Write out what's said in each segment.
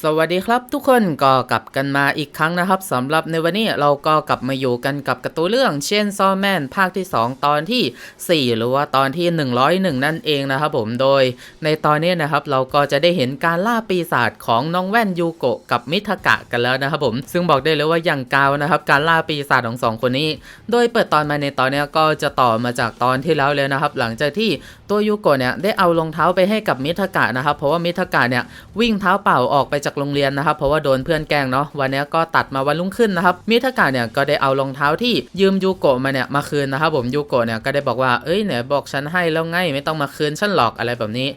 สวัสดีครับทุกคนก็กลับกันมาอีกครั้งนะครับสำหรับในวันนี้เราก็กลับมาอยู่กันกับการ์ตูนเรื่องเช่นซอแมนภาคที่ 2 ตอนที่ 4 หรือว่าตอนที่ 101 นั่นเองนะครับผมโดย ในตอนนี้นะครับเราก็จะได้เห็นการล่าปีศาจของน้องแว่นยูโกะกับมิทากะกันแล้วนะครับผมซึ่งบอกได้เลยว่าอย่างกาวนะครับการล่าปีศาจของสองคนนี้ โดยเปิดตอนมาในตอนนี้ก็จะต่อมาจากตอนที่แล้วเลยนะครับ หลังจากที่ตัวยูโกะเนี่ยได้เอารองเท้าไปให้กับมิทากะนะครับเพราะว่ามิทากะเนี่ยวิ่งเท้าเปล่าออกไปจากโรงเรียนนะครับ เพราะว่าโดนเพื่อนแกล้งเนาะวันนี้ก็ตัดมาวันรุ่งขึ้นนะครับมิทากะเนี่ยก็ได้เอารองเท้าที่ยืมยูโกะมาเนี่ยมาคืนนะครับผมยูโกะเนี่ยก็ได้บอกว่าเอ้ยเนี่ยบอกฉันให้แล้วไงไม่ต้องมาคืนฉันหรอกอะไรแบบนี้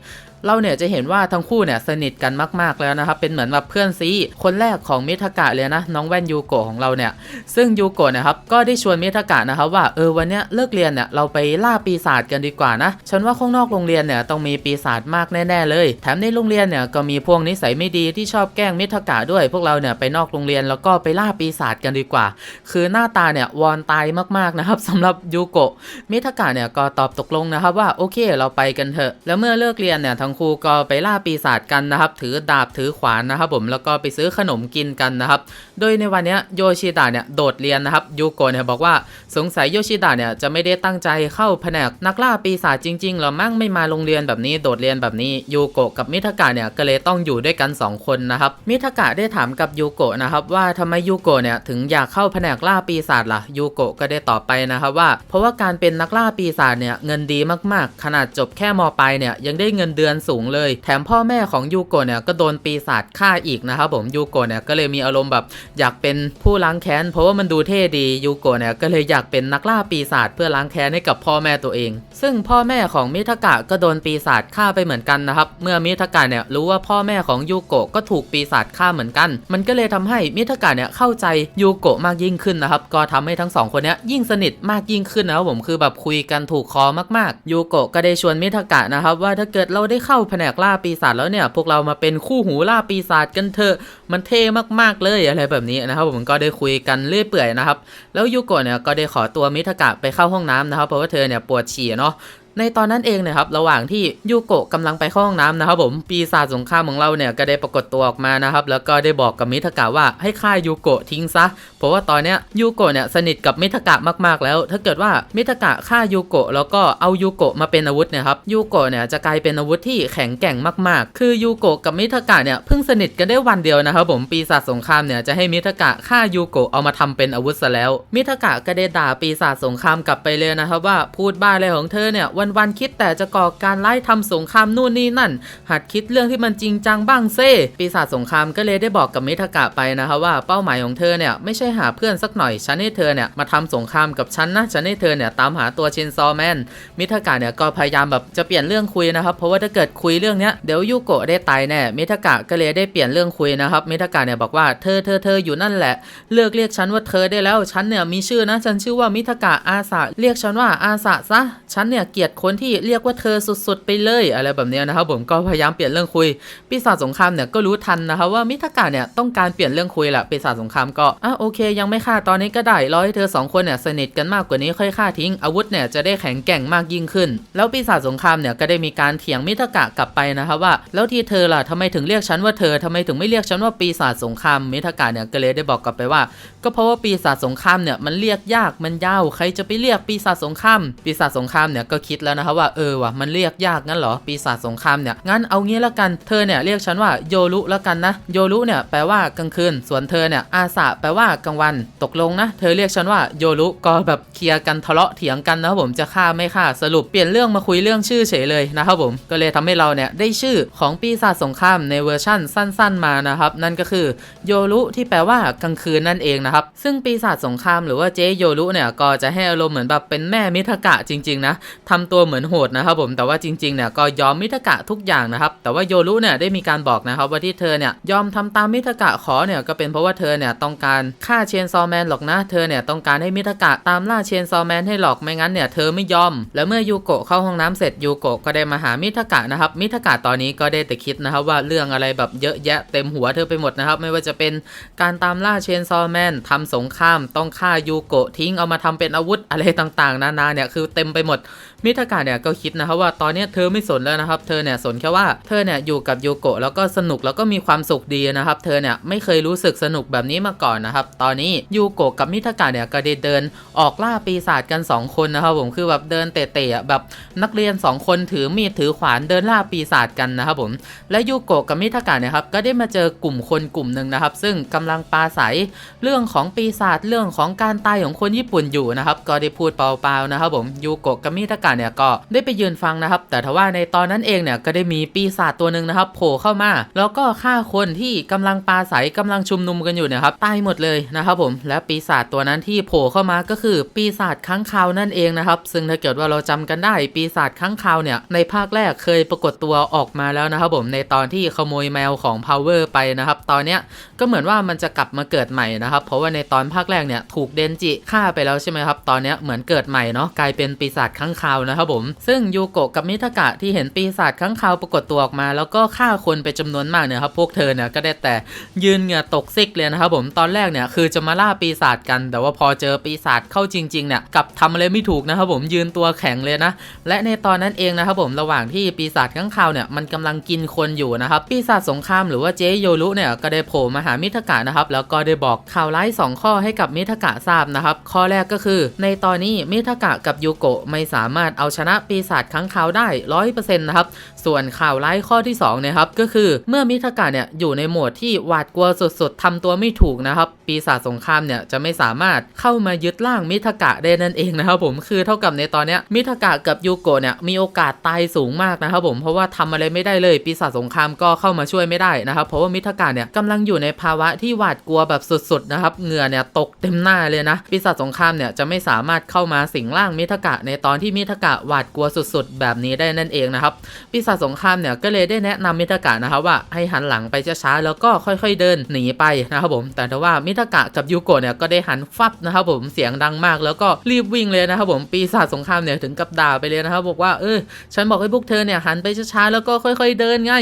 เราเนี่ยจะเห็นว่าทั้งคู่เนี่ยสนิทกันมาก ๆแล้วนะครับ เป็นเหมือนแบบเพื่อนซีคนแรกของมิทากะเลยนะ น้องแว่นยูโกะของเราเนี่ย ซึ่งยูโกะนะครับก็ได้ชวนมิทากะนะครับว่าเออวันเนี้ยเลิกเรียนเนี่ยเราไปล่าปีศาจกันดีกว่านะฉันว่าข้างนอกโรงเรียนเนี่ยต้องมีปีศาจมากแน่ๆเลย แถมในโรงเรียนเนี่ยก็มีพวกนิสัยไม่ดีที่ชอบแกล้งมิทากะด้วย พวกเราเนี่ยไปนอกโรงเรียนแล้วก็ไปล่าปีศาจกันดีกว่า คือหน้าตาเนี่ยวอนตายมากๆนะครับสำหรับยูโกะมิทากะเนี่ยก็ตอบตกลงนะครับว่าโอเคเราไปกันเถอะ แล้วเมื่อเลิกเรียนเนี่ยทั้งครูก็ไปล่าปีศาจกันนะครับ ถือดาบถือขวานนะครับผมแล้วก็ไปซื้อขนมกินกันนะครับ โดยในวันนี้โยชิดะเนี่ยโดดเรียนนะครับยูโกะเนี่ยบอกว่าสงสัยโยชิดะเนี่ยจะไม่ได้ตั้งใจเข้าแผนกนักล่าปีศาจจริงๆหรอมั่งไม่มาโรงเรียนแบบนี้โดดเรียนแบบนี้ยูโกะกับมิทากะเนี่ยก็เลยต้องอยู่ด้วยกันสองคนนะครับมิทากะได้ถามกับยูโกะนะครับว่าทำไมยูโกะเนี่ยถึงอยากเข้าแผนกล่าปีศาจล่ะยูโกะก็ได้ตอบไปนะครับว่า เพราะว่าการเป็นนักล่าปีศาจเนี่ยเงินดีมากๆ ขนาดจบแค่มปลายเนี่ยยังได้เงินเดือนสูงเลย แถมพ่อแม่ของยูโกะเนี่ยก็โดนปีศาจฆ่าอีกนะครับผมยูโกะเนี่ยก็เลยมีอารมณ์แบบอยากเป็นผู้ล้างแค้น เพราะว่ามันดูเท่ดียูโกะเนี่ยก็เลยอยากเป็นนักล่าปีศาจเพื่อล้างแค้นให้กับพ่อแม่ตัวเอง ซึ่งพ่อแม่ของมิทากะก็โดนปีศาจฆ่าไปเหมือนกันนะครับเมื่อมิทากะเนี่ยรู้ว่าพ่อแม่ของยูโกะก็ถูกปีศาจฆ่าเหมือนกัน มันก็เลยทำให้มิทากะเนี่ยเข้าใจยูโกะมากยิ่งขึ้นนะครับก็ทำให้ทั้งสองคนเนี้ยยิ่งสนิทมากยิ่งขึ้นนะครับผมคือแบบคุยกันถูกคอมากๆยูโกะก็ได้ชวนมิทากะนะครับว่าถ้าเกิดเราได้เข้าาแผนกล่าปีศาจแล้วเนี่ย พวกเรามาเป็นคู่หูล่าปีศาจกันเถอะมันเท่มากๆเลยอะไรแบบนี้นะครับ ผมก็ได้คุยกันเรื่อยเปื่อยนะครับ แล้วยูโกะเนี่ยก็ได้ขอตัวมิทากะไปเข้าห้องน้ำนะครับ เพราะว่าเธอเนี่ยปวดฉี่เนาะ ในตอนนั้นเองเนะครับระหว่างที่ยูโกะกำลังไปเข้าห้องน้ำนะครับผมปีศาจสงครามของเราเนี่ยก็ได้ปรากฏตัวออกมานะครับแล้วก็ได้บอกกับมิทากะว่าให้ฆ่ายูโกะทิ้งซะ เพราะว่าตอนเนี้ยยูโกะเนี่ยสนิทกับมิทากะมากๆแล้ว ถ้าเกิดว่ามิทากะฆ่ายูโกะแล้วก็เอายูโกะมาเป็นอาวุธเนี่ยครับยูโกะเนี่ยจะกลายเป็นอาวุธที่แข็งแกร่งมากๆ คือยูโกะกับมิทากะเนี่ยเพิ่งสนิทกันได้วันเดียวนะครับผมปีศาจสงครามเนี่ยจะให้มิทากะฆ่ายูโกะเอามาทำเป็นอาวุธซะแล้ว มิทากะก็ได้ด่าปีศาจสงครามกลับไปเลยนะครับว่าพูดบ้าอะไรของเธอเนี่ยวันๆคิดแต่จะก่อการไล่ทำสงครามนู่นนี่นั่น หัดคิดเรื่องที่มันจริงจังบ้างเซ่ปีศาจสงครามก็เลยได้บอกกับมิทากะไปนะครับว่าเป้าหมายของเธอเนี่ยไม่ใช่หาเพื่อนสักหน่อยฉันให้เธอเนี่ยมาทำสงครามกับฉันนะฉันให้เธอเนี่ยตามหาตัวเชนซอแมนมิทากะเนี่ยก็พยายามแบบจะเปลี่ยนเรื่องคุยนะครับเพราะว่าถ้าเกิดคุยเรื่องเนี้ยเดี๋ยวยูโกะได้ตายแน่มิทากะก็เลยได้เปลี่ยนเรื่องคุยนะครับมิทากะเนี่ยบอกว่าเธอเธอเธออยู่นั่นแหละ เลิกเรียกฉันว่าเธอได้แล้วฉันเนี่ยมีชื่อนะฉันชื่อว่ามิทากะอาสะเรียกฉันว่าอาสะซะฉันเนี่ยเกลียดคนที่เรียกว่าเธอสุดๆไปเลยอะไรแบบนี้นะครับผมก็พยายามเปลี่ยนเรื่องคุยปีศาจสงครามเนี่ยก็รู้ทันนะครับว่ามิทากะเนี่ยต้องการเปลี่ยนเรื่องคุยแหละปีศาจสงครามก็อะโอเค ยังไม่ฆ่าตอนนี้ก็ได้รอให้เธอสองคนเนี่ยสนิทกันมากกว่านี้ค่อยฆ่าทิ้งอาวุธเนี่ยจะได้แข็งแกร่งมากยิ่งขึ้น แล้วปีศาจสงครามเนี่ยก็ได้มีการเถียงมิทากะกลับไปนะครับว่า แล้วที่เธอล่ะทำไมถึงเรียกฉันว่าเธอทำไมถึงไม่เรียกฉันว่าปีศาจสงครามมิทากะเนี่ยก็เลยได้บอกกลับไปว่า ก็เพราะว่าปีศาจสงครามเนี่ยมันเรียกยากมันยาวใครจะไปเรียกปีศาจสงครามปีศาจสงครามเนี่ยก็คิดแล้วนะครับว่าเออว่ะมันเรียกยากงั้นเหรอปีศาจสงครามเนี่ยงั้นเอางี้ละกันเธอเนี่ยเรียกฉันว่าโยรุละกันนะโยรุเนี่ยแปลว่ากลางคืนส่วนเธอเนี่ยอาสะแปลว่ากลางวันตกลงนะ เธอเรียกฉันว่าโยรุก็แบบเคลียร์กันทะเลาะเถียงกันนะครับผมจะฆ่าไม่ฆ่าสรุปเปลี่ยนเรื่องมาคุยเรื่องชื่อเฉยเลยนะครับผมก็เลยทำให้เราเนี่ยได้ชื่อของปีศาจสงครามในเวอร์ชั่นสั้น ๆมานะครับนั่นก็คือโยรุที่แปลว่ากลางคืนนั่นเองนะครับซึ่งปีศาจสงครามหรือว่าเจโยรุเนี่ยก็จะให้อารมณ์เหมือนแบบเป็นแม่มิทกะจริงๆนะทำตัวัวเหมือนโหดนะครับผมแต่ว่าจริงๆเนี่ยก็ยอมมิทกะทุกอย่างนะครับแต่ว่าโยรุเนี่ยได้มีการบอกนะครับว่าที่เธอเนี่ยยอมทำตามมิทกะขอเนี่ยก็เป็นเพราะว่าเธอเนี่ยต้องการฆ่าเชนซอแมนหรอกนะเธอเนี่ยต้องการให้มิทกะตามล่าเชนซอแมนให้หรอกไม่งั้นเนี่ยเธอไม่ยอม แล้วเมื่อยูโกะเข้าห้องน้ำเสร็จยูโกะก็ได้มาหามิทกะนะครับมิทกะตอนนี้ก็ได้แต่คิดนะครับว่าเรื่องอะไรแบบเยอะแยะเต็มหัวเธอไปหมดนะครับไม่ว่าจะเป็นการตามล่าเชนซอแมนทำสงครามต้องฆ่ายูโกะทิ้งเอามาทำเป็นอาวุธอะไรต่างๆ นานาเนี่ยคือเต็มไปหมดมิทากะเนี่ยก็คิดนะครับว่าตอนนี้เธอไม่สนแล้วนะครับ เธอเนี่ยสนแค่ว่าเธอเนี่ยอยู่กับยูโกะแล้วก็สนุกแล้วก็มีความสุขดีนะครับ เธอเนี่ยไม่เคยรู้สึกสนุกแบบนี้มาก่อนนะครับ ตอนนี้ยูโกะกับมิทากะเนี่ยก็ได้เดินออกล่าปีศาจกันสองคนนะครับผมคือแบบเดินเตะๆแบบนักเรียนสองคนถือมีดถือขวานเดินล่าปีศาจกันนะครับผมและยูโกะกับมิทากะเนี่ยครับก็ได้มาเจอกลุ่มคนกลุ่มหนึ่งนะครับ ซึ่งกำลังปาศัยเรื่องของปีศาจเรื่องของการตายของคนญี่ปุ่นอยู่นะครับ ก็ได้พูดเปล่าๆนะครับผมยูโกะกับมิทากะเนี่ยก็ได้ไปยืนฟังนะครับ แต่ทว่าในตอนนั้นเองเนี่ยก็ได้มีปีศาจตัวหนึ่งนะครับโผล่เข้ามา แล้วก็ฆ่าคนที่กำลังปราศัยกำลังชุมนุมกันอยู่เนี่ยครับตายหมดเลยนะครับผมและปีศาจตัวนั้นที่โผล่เข้ามาก็คือปีศาจค้างคาวนั่นเองนะครับ ซึ่งถ้าเกิดว่าเราจำกันได้ ปีศาจค้างคาวเนี่ยในภาคแรกเคยปรากฏตัวออกมาแล้วนะครับผมในตอนที่ขโมยแมวของ Power ไปนะครับ ตอนเนี้ยก็เหมือนว่ามันจะกลับมาเกิดใหม่นะครับ เพราะว่าในตอนภาคแรกเนี่ยถูกเดนจิฆ่าไปแล้วใช่ไหมครับ ตอนเนี้ยเหมือนเกิดใหม่เนาะกลายเป็นปีศาจค้างคาวนะครับผม ซึ่งยูโกะกับมิทากะที่เห็นปีศาจค้างคาวปรากฏตัวออกมา แล้วก็ฆ่าคนไปจำนวนมากเนี่ยครับพวกเธอเนี่ยก็ได้แต่ยืนเหงื่อตกซิกเลยนะครับผมตอนแรกเนี่ยคือจะมาล่าปีศาจกัน แต่ว่าพอเจอปีศาจเข้าจริงๆเนี่ยกับทำอะไรไม่ถูกนะครับผมยืนตัวแข็งเลยนะ และในตอนนั้นเองนะครับผมระหว่างที่ปีศาจข้างคาวเนี่ยมันกำลังกินคนอยู่นะครับปีศาจสงครามหรือว่าเจโยรุเนี่ยก็ได้โผล่มาหามิทากะนะครับแล้วก็ได้บอกข่าวร้ายสองข้อให้กับมิทากะทราบนะครับข้อแรกก็คือ ในตอนนี้มิทากะกับยูโกะไม่สามารถเอาชนะปีศาจข้างคาวได้ร้อยเปอร์เซ็นต์นะครับ ส่วนข่าวร้ายข้อที่2นี่ยครับก็คือเมื่อมิทากะเนี่ยอยู่ในโหมดที่หวาดกลัวสุดๆทำตัวไม่ถูกนะครับ ปีศาจสงครามเนี่ยจะไม่สามารถเข้ามายึดร่างมิทากะได้นั่นเองนะครับผมคือเท่ากับในตอนเนี้ยมิทากะกับยูโกะเนี่ยมีโอกาสตายสูงมากนะครับผมเพราะว่าทำอะไรไม่ได้เลยปีศาจสงครามก็เข้ามาช่วยไม่ได้นะครับเพราะว่ามิทากะเนี่ยกำลังอยู่ในภาวะที่หวาดกลัวแบบสุดๆนะครับเหงื่อเนี่ยตกเต็มหน้าเลยนะปีศาจสงครามเนี่ยจะไม่สามารถเข้ามาสิงร่างมิทากะในตอนที่มิทากะหวาดกลัวสุดๆ แบบนี้ได้นั่นเองนะครับปีศาจสงครามเนี่ยก็เลยได้แนะนำมิทากะนะครับว่าให้หันหลังไปช้าๆแล้วก็ค่อยๆเดินหนีไปนะครับผม แต่ว่ามิทากะกับยูโกะเนี่ยก็ได้หันฟับนะครับผมเสียงดังมากแล้วก็รีบวิ่งเลยนะครับผมปีศาจสงครามเนี่ยถึงกับด่าไปเลยนะครับบอกว่าเออฉันบอกให้พวกเธอเนี่ยหันไปช้าๆแล้วก็ค่อย ๆเดินไง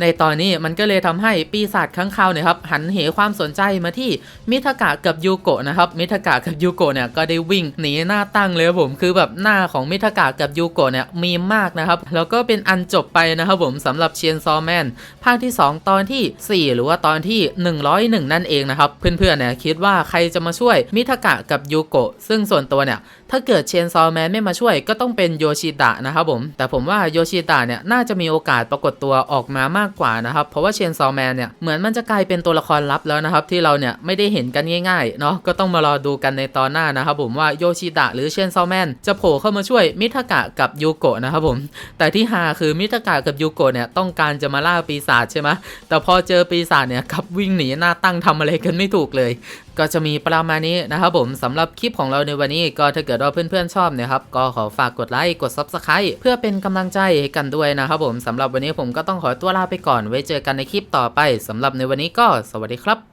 ในตอนนี้มันก็เลยทำให้ปีศาจข้างคาวเนี่ยครับหันเหความสนใจมาที่มิทากะกับยูโกะนะครับมิทากะกับยูโกะเนี่ยก็ได้วิ่งหนีหน้าตั้งเลยครับผมคือแบบหน้าของมิทากะกับยูโกะเนี่ยมีมากนะครับแล้วก็เป็นอันจบไปนะครับผมสำหรับเชียนซอแมนภาคที่ 2 ตอนทีสี่ 4 หรือว่าตอนที่ 101 นั่นเองนะครับเพื่อนๆเนี่ยคิดว่าใครจะมาช่วยมิทากะกับยูโกะซึ่งส่วนตัวเนี่ยถ้าเกิดเชนซอแมนไม่มาช่วยก็ต้องเป็นโยชิตะนะครับผม แต่ผมว่าโยชิตะเนี่ยน่าจะมีโอกาสปรากฏตัวออกมามากกว่านะครับ เพราะว่าเชนซอแมนเนี่ยเหมือนมันจะกลายเป็นตัวละครลับแล้วนะครับ ที่เราเนี่ยไม่ได้เห็นกันง่ายๆเนาะก็ต้องมารอดูกันในตอนหน้านะครับผมว่าโยชิตะหรือเชนซอแมนจะโผล่เข้ามาช่วยมิทากะกับยูโกะนะครับผม แต่ที่ฮาคือมิทากะกับยูโกะเนี่ยต้องการจะมาล่าปีศาจใช่ไหมแต่พอเจอปีศาจเนี่ยกับวิ่งหนีหน้าตั้งทำอะไรกันไม่ถูกเลย ก็จะมีประมาณนี้นะครับผมสำหรับคลิปของเราในวันนี้ก็ถ้าเกิดว่าเพื่อนๆชอบนี่ยครับก็ขอฝากกดไลค์กด Subscribe เพื่อเป็นกำลังใจให้กันด้วยนะครับผมสำหรับวันนี้ผมก็ต้องขอตัวลาไปก่อนไว้เจอกันในคลิปต่อไปสำหรับในวันนี้ก็สวัสดีครับ